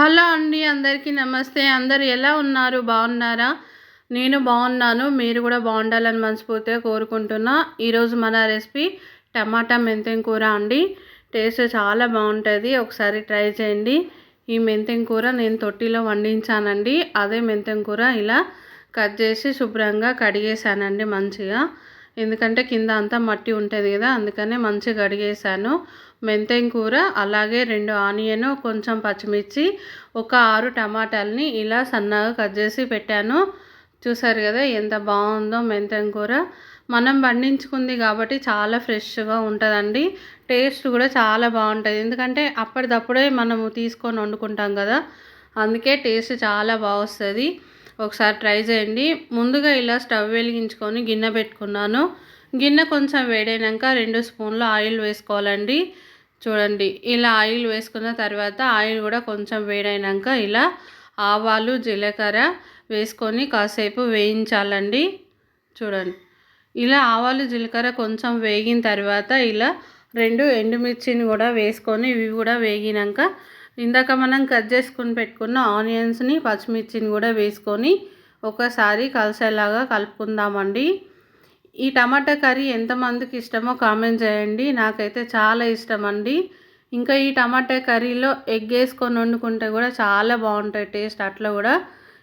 Hello అండి అందరికీ నమస్తే. అందరు ఎలా ఉన్నారు? బాగున్నారా? నేను బాగున్నాను. మీరు కూడా బాగుండాలని మనస్ఫూర్తిగా కోరుకుంటున్నా. ఈరోజు మన రెసిపీ టమాటా మెంతెం కూర అండి. టేస్ట్ చాలా బాగుంటుంది. ఒకసారి ట్రై చేయండి. ఈ మెంతెం కూర నేను తొట్టిలో వండించానండి. అదే మెంతెం కూర ఇలా కట్ చేసి శుభ్రంగా కడిగేసానండి మంచిగా. ఎందుకంటే కింద అంతా మట్టి ఉంటుంది కదా అందుకనే మంచిగా కడిగేసాను మెంతెం కూర అలాగే రెండు ఆనియన్ కొంచెం పచ్చిమిర్చి ఒక ఆరు టమాటాలని ఇలా సన్నగా కట్ చేసి పెట్టాను. చూసారు కదా ఎంత బాగుందో మెంతెం కూర. మనం పండించుకుంది కాబట్టి చాలా ఫ్రెష్గా ఉంటుందండి. టేస్ట్ కూడా చాలా బాగుంటుంది. ఎందుకంటే అప్పటిదప్పుడే మనము తీసుకొని వండుకుంటాం కదా అందుకే టేస్ట్ చాలా బాగా ఒకసారి ట్రై చేయండి. ముందుగా ఇలా స్టవ్ వెలిగించుకొని గిన్నె పెట్టుకున్నాను. గిన్నె కొంచెం వేడైనాక రెండు స్పూన్లు ఆయిల్ వేసుకోవాలండి. చూడండి ఇలా ఆయిల్ వేసుకున్న తర్వాత ఆయిల్ కూడా కొంచెం వేడైనాక ఇలా ఆవాలు జీలకర్ర వేసుకొని కాసేపు వేయించాలండి. చూడండి ఇలా ఆవాలు జీలకర్ర కొంచెం వేగిన తర్వాత ఇలా రెండు ఎండుమిర్చిని కూడా వేసుకొని ఇవి కూడా వేగినాక ఇందాక మనం కట్ చేసుకుని పెట్టుకున్న ఆనియన్స్ని పచ్చిమిర్చిని కూడా వేసుకొని ఒకసారి కలిసేలాగా కలుపుకుందామండి. ఈ టమాటా కర్రీ ఎంతమందికి ఇష్టమో కామెంట్ చేయండి. నాకైతే చాలా ఇష్టం అండి ఇంకా ఈ టమాటా కర్రీలో ఎగ్ వేసుకొని వండుకుంటే కూడా చాలా బాగుంటుంది టేస్ట్. అట్లా కూడా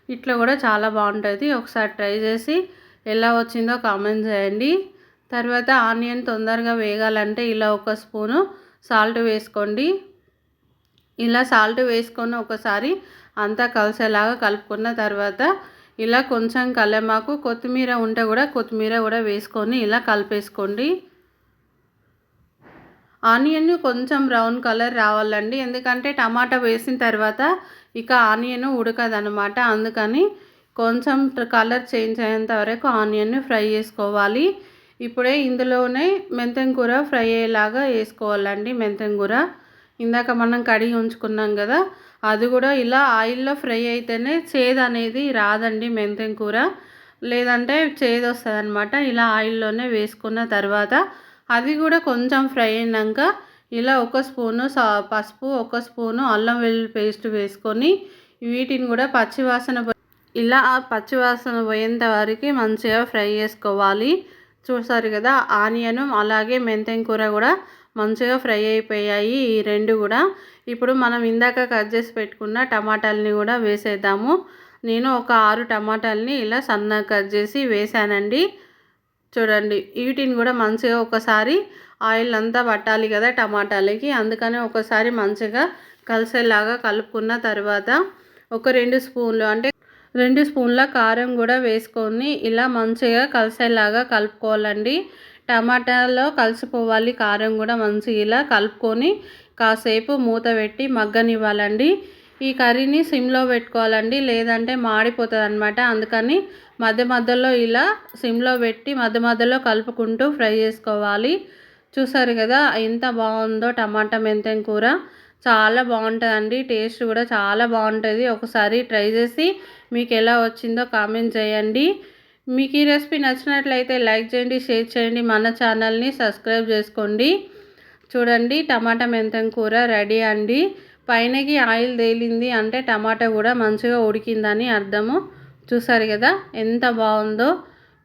ఇట్లా కూడా చాలా బాగుంటుంది. ఒకసారి ట్రై చేసి ఎలా వచ్చిందో కామెంట్ చేయండి. తర్వాత ఆనియన్ తొందరగా వేగాలంటే ఇలా ఒక స్పూను సాల్ట్ వేసుకోండి. ఇలా సాల్ట్ వేసుకొని ఒకసారి అంతా కలిసేలాగా కలుపుకున్న తర్వాత ఇలా కొంచెం కల్లెమాకు కొత్తిమీర ఉంటే కూడా కొత్తిమీర కూడా వేసుకొని ఇలా కలిపేసుకోండి. ఆనియన్ కొంచెం బ్రౌన్ కలర్ రావాలండి. ఎందుకంటే టమాటా వేసిన తర్వాత ఇక ఆనియన్ ఉడకదనమాట అందుకని కొంచెం కలర్ చేంజ్ అయ్యేంత వరకు ఆనియన్ ఫ్రై చేసుకోవాలి. ఇప్పుడే ఇందులోనే మెంతం కూర ఫ్రై అయ్యేలాగా వేసుకోవాలండి. మెంతం కూర ఇందాక మనం కడిగి ఉంచుకున్నాం కదా అది కూడా ఇలా ఆయిల్లో ఫ్రై అయితేనే చేదు అనేది రాదండి మెంతెం కూర. లేదంటే చేదు వస్తుంది అనమాట ఇలా ఆయిల్లోనే వేసుకున్న తర్వాత అది కూడా కొంచెం ఫ్రై అయినాక ఇలా ఒక స్పూను సా పసుపు ఒక స్పూను అల్లం వెల్లుల్లి పేస్ట్ వేసుకొని వీటిని కూడా పచ్చివాసన ఇలా పచ్చివాసన పోయేంత వరకు మంచిగా ఫ్రై చేసుకోవాలి. చూసారు కదా ఆనియను అలాగే మెంతెం కూర కూడా మంచిగా ఫ్రై అయిపోయాయి ఈ రెండు కూడా. ఇప్పుడు మనం ఇందాక కట్ చేసి పెట్టుకున్న టమాటాలని కూడా వేసేద్దాము. నేను ఒక ఆరు టమాటాలని ఇలా సన్నగా కట్ చేసి వేసానండి. చూడండి వీటిని కూడా మంచిగా ఒకసారి ఆయిల్ అంతా పట్టాలి కదా టమాటాలకి. అందుకని ఒకసారి మంచిగా కలిసేలాగా కలుపుకున్న తర్వాత ఒక రెండు స్పూన్లు అంటే రెండు స్పూన్ల కారం కూడా వేసుకొని ఇలా మంచిగా కలిసేలాగా కలుపుకోవాలండి. టమాటాలో కలిసిపోవాలి కారం కూడా మంచిగా ఇలా కలుపుకొని కాసేపు మూత పెట్టి మగ్గనివ్వాలండి. ఈ కర్రీని సిమ్లో పెట్టుకోవాలండి లేదంటే మాడిపోతుంది అనమాట అందుకని మధ్య మధ్యలో ఇలా సిమ్లో పెట్టి మధ్య మధ్యలో కలుపుకుంటూ ఫ్రై చేసుకోవాలి. చూసారు కదా ఎంత బాగుందో టమాటా మెంతెం కూర. చాలా బాగుంటుందండి టేస్ట్ కూడా చాలా బాగుంటుంది. ఒకసారి ట్రై చేసి మీకు ఎలా వచ్చిందో కామెంట్ చేయండి. మీకు ఈ రెసిపీ నచ్చినట్లయితే లైక్ చేయండి షేర్ చేయండి మన ఛానల్ని సబ్స్క్రైబ్ చేసుకోండి. చూడండి టమాటా మెంతం కూర రెడీ అండి. పైనకి ఆయిల్ తేలింది అంటే టమాటా కూడా మంచిగా ఉడికిందని అర్థము. చూసారు కదా ఎంత బాగుందో.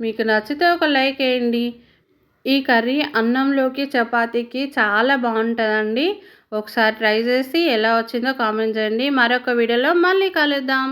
మీకు నచ్చితే ఒక లైక్ వేయండి. ఈ కర్రీ అన్నంలోకి చపాతీకి చాలా బాగుంటుందండి. ఒకసారి ట్రై చేసి ఎలా వచ్చిందో కామెంట్ చేయండి. మరొక వీడియోలో మళ్ళీ కలుద్దాం.